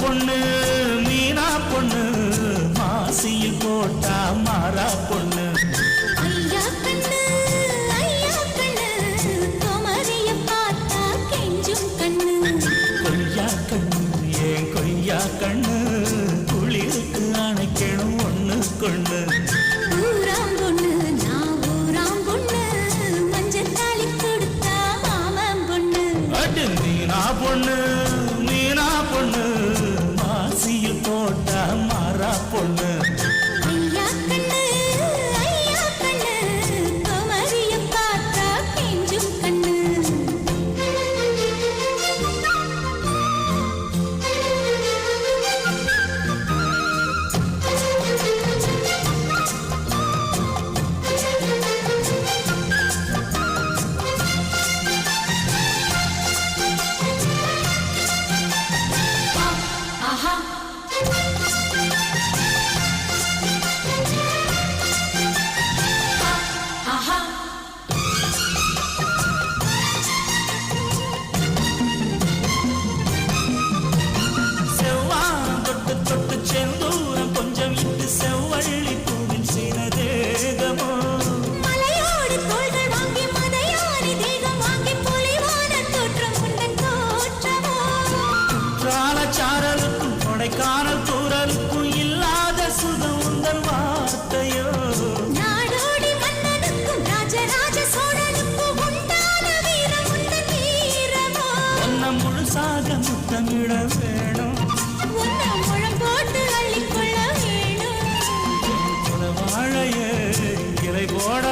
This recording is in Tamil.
பொண்ணு மீனா பொண்ணு மாசியில் போட்டா மாறா பொண்ணு. பொண்ணு செந்தூரம் கொஞ்சம் இட்டு செவ்வள்ளி பூவின் சீனதேகமோ? சாரலுக்கும் கொடைக்கானல் தூரலுக்கும் இல்லாத சுகம் உந்தன் வார்த்தையோ? முழுசாக முத்தமிட வேணும். ஓட